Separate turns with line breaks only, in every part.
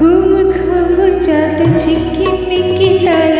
घूम घूम जात छिक्की मिकी तारा।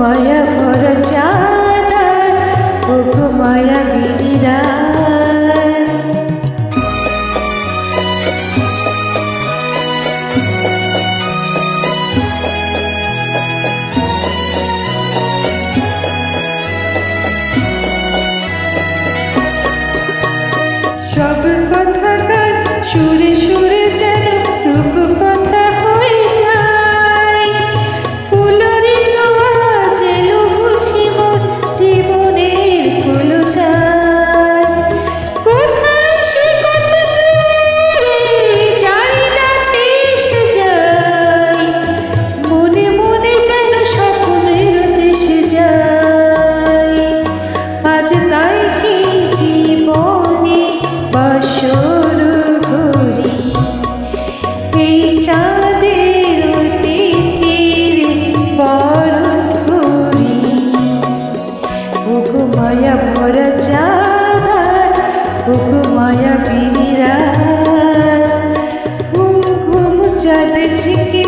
মায়া ভরা চা বসর ঘুরি এই চাঁদের তিথির বরণ ঘুরি ওগ মায়া ভরা চাঁদ ওগ মায়া বিনিরা ঘুম ঘুম চাঁদ ঝিকে